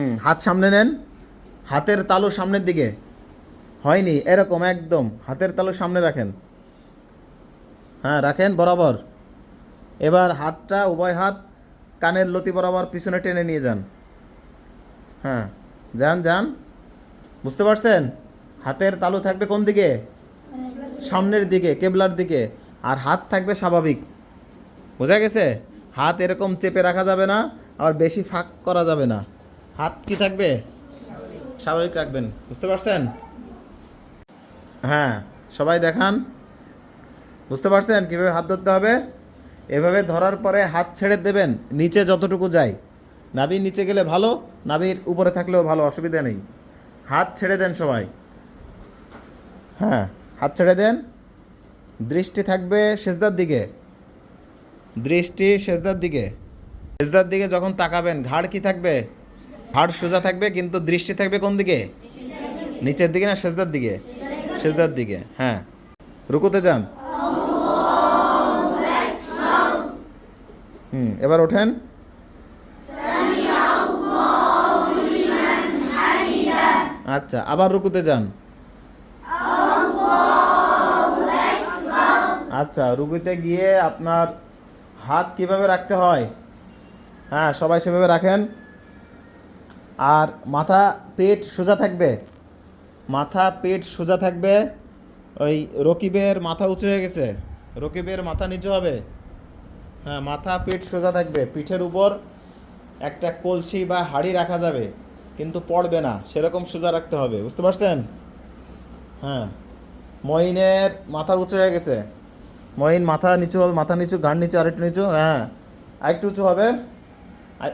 হুম, হাত সামনে নেন। হাতের তালু সামনের দিকে। হয়নি এরকম একদম। হাতের তালু সামনে রাখেন। হ্যাঁ রাখেন বরাবর। এবার হাতটা উভয় হাত কানের লতি বরাবর পিছনে টেনে নিয়ে যান। হ্যাঁ যান যান। বুঝতে পারছেন? হাতের তালু থাকবে কোন দিকে? সামনের দিকে কেবলার দিকে। আর হাত থাকবে স্বাভাবিক। বোঝা গেছে? হাত এরকম চেপে রাখা যাবে না আবার বেশি ফাঁক করা যাবে না। হাত কি থাকবে? স্বাভাবিক রাখবেন, বুঝতে পারছেন? হ্যাঁ সবাই দেখান। বুঝতে পারছেন কীভাবে হাত ধরতে হবে? এভাবে ধরার পরে হাত ছেড়ে দেবেন, নিচে যতটুকু যায়। নাবির নিচে গেলে ভালো নাবির উপরে থাকলেও ভালো, অসুবিধা নেই। হাত ছেড়ে দেন সবাই। হ্যাঁ হাত ছেড়ে দেন। দৃষ্টি থাকবে সেজদার দিকে। দৃষ্টি সেজদার দিকে। সেজদার দিকে যখন তাকাবেন, ঘাড় কি থাকবে? ঘাড় সোজা থাকবে, কিন্তু দৃষ্টি থাকবে কোন দিকে? নিচের দিকে না সেজদার দিকে? সেজদার দিকে হ্যাঁ। রুকুতে যান। হুম, এবার ওঠেন। আচ্ছা আবার রুকুতে যান। আচ্ছা রুকুতে গিয়ে আপনার হাত কীভাবে রাখতে হয়? হ্যাঁ সবাই সেভাবে রাখেন। আর মাথা পেট সোজা থাকবে? মাথা পেট সোজা থাকবে। ওই রকিবের মাথা উঁচু হয়ে গেছে। রকিবের মাথা নিচু হবে। হ্যাঁ মাথা পেট সোজা থাকবে। পিঠের উপর একটা কলসি বা হাড়ি রাখা যাবে, কিন্তু পড়বে না। সেরকম সোজা রাখতে হবে। বুঝতে পারছেন? হ্যাঁ। মহিনের মাথা উঁচু হয়ে গেছে। মহিন মাথা নিচু হবে, মাথা নিচু গান নিচু আরেকটু নিচু হ্যাঁ। আরেকটু উঁচু হবে।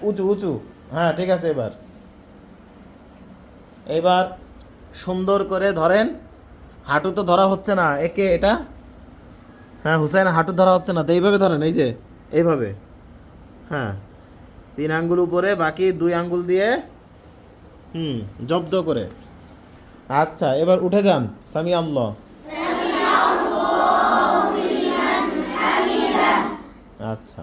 উঁচু উঁচু। হ্যাঁ ঠিক আছে এবার। এবার সুন্দর করে ধরেন, হাঁটু তো ধরা হচ্ছে না, একে এটা? হ্যাঁ হুসাইন, হাঁটু ধরা হচ্ছে না, তো এইভাবে ধরেন, এই যে, এইভাবে। হ্যাঁ তিন আঙ্গুল উপরে, বাকি দুই আঙ্গুল দিয়ে, হুম, জব্দ করে। আচ্ছা এবার উঠে যান সামি আল্লাহ। আচ্ছা।